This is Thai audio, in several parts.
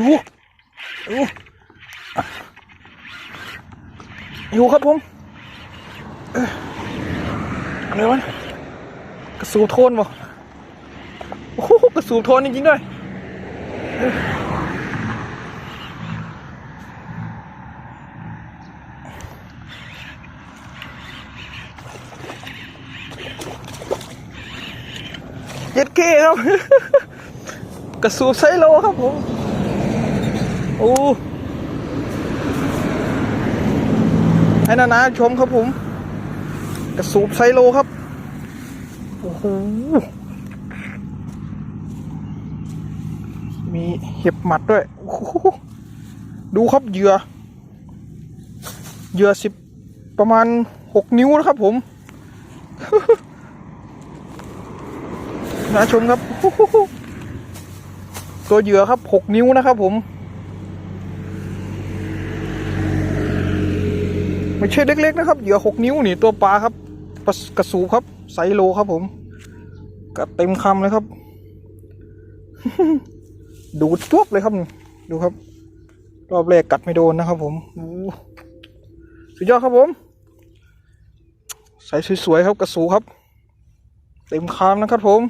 ดูดูอยู่ครับผมเอ้ยอะไรวะกระสูบโทนบ่โอ้โหกระสูบโทนจริงๆด้วยเย็ดเก้ครับ กระสูบไซโลครับผม อ้ให้นานาชมครับผม กระสูบไซโลครับ โอ้โห มีเห็บหมัดด้วย ดูครับเหยื่อ เหยื่อสิบประมาณหกนิ้วนะครับผมนาชมครับ ตัวเหยื่อครับหกนิ้วนะครับผม ไม่ใช่เล็กๆนะครับเหยื่อหกนิ้วนี่ตัวปลาครับปกระสูบครับไซโลครับผมกัดเต็มคำเลยครับ ดูดจวบเลยครับดูครับ รอบแรกกัดไม่โดนนะครับ ผมสุดยอดครับผม ใส่สวยๆครับกระสูบครับ เต็มคำนะครับ ผม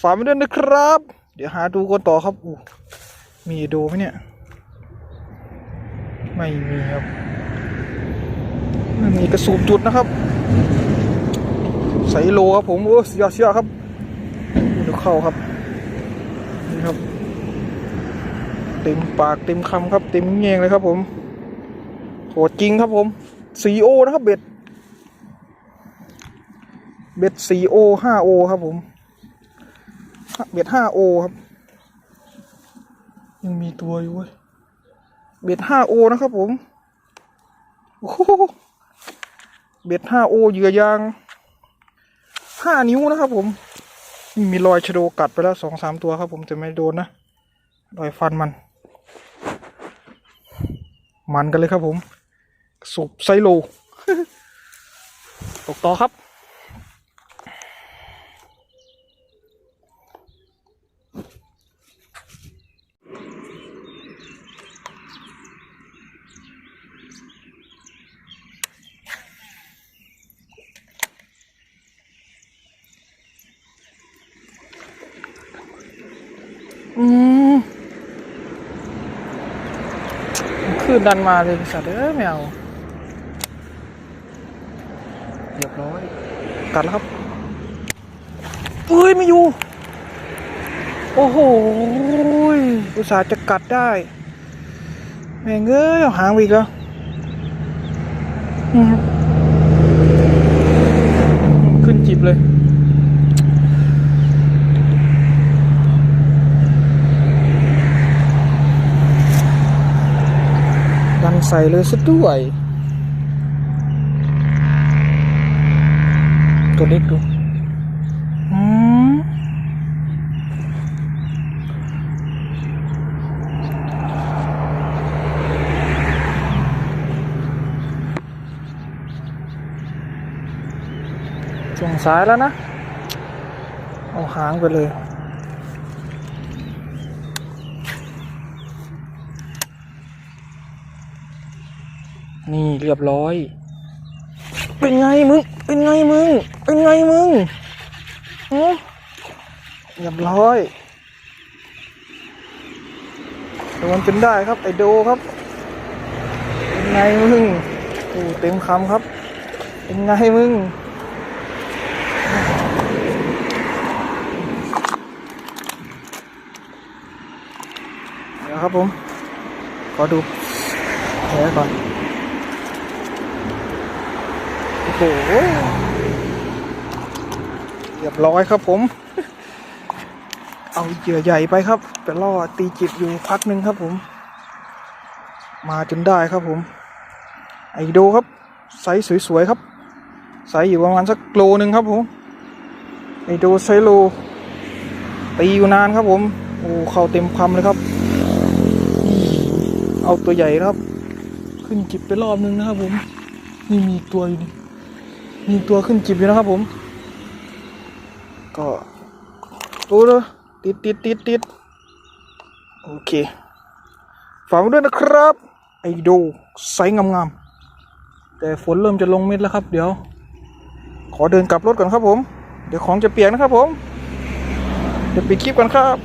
ฝากไว้ด้วยนะครับ เดี๋ยวหาดูกันต่อครับอู้มีโดไหมเนี่ย ไม่มีครับ มีกระสูบจุดนะครับ ใส่โลครับผมโอ้เสียเสียครับดูเข้าครับนี่ครับ เต็มปากเต็มคำครับ เต็มแงงเลยครับผมโหดจริงครับผมสีโอนะครับเบ็ด เบ็ดสีโอห้าโอครับผม เบ็ดห้าโอครับ ยังมีตัวอยู่เว้ยเบ็ดห้าโอนะครับผม โอ้โห เบ็ดห้าโอเหยื่อยางห้านิ้วนะครับผมนี่มีรอยชะโดกัดไปแล้วสองสามตัวครับผมแต่ไม่โดนนะ รอยฟันมัน มันกันเลยครับผมสูบไซโลตกต่อครับ อืมขึ้นดันมาเลยสัตว์เอ้ยไม่เอาเรียบร้อย กัดแล้วครับเอ้ยไม่อยู่ โอ้โหอุตส่าห์จะกัดได้แม่งเอ้ยหางอีกแล้วอืมขึ้นจิบเลย ดันใส่เลยซะด้วยตัวเล็กดูอืมช่วงซ้ายแล้วนะ เอาหางไปเลย นี่เรียบร้อย เป็นไงมึง เป็นไงมึง เป็นไงมึงเรียบร้อยโดนจนได้ครับ ไอโดครับ เป็นไงมึงโอ้เต็มคำครับ เป็นไงมึงเดี๋ยวครับผม ขอดูแผลก่อน โอ้โหเรียบร้อยครับผม เอาเหยื่อใหญ่ไปครับไปล่อตีจิบอยู่พักหนึ่งครับผม มาจนได้ครับผม ไอโดครับไซส์สวยๆครับไซส์อยู่ประมาณสักโลหนึ่งครับผมไอโดไซส์โลตีอยู่นานครับผม โอ้เข้าเต็มคำเลยครับ เอาตัวใหญ่ครับ ขึ้นจิบไปรอบนึงนะครับผม นี่มีตัวอยู่นี่ มีตัวขึ้นจิบอยู่นะครับผม ก็ดูเลยติดติดติดติดโอเคฝากด้วยนะครับ ไอโดไซส์งามๆ แต่ฝนเริ่มจะลงเม็ดแล้วครับ เดี๋ยว ขอเดินกลับรถก่อนครับผม เดี๋ยวของจะเปียกนะครับผม เดี๋ยวปิดคลิปกันครับ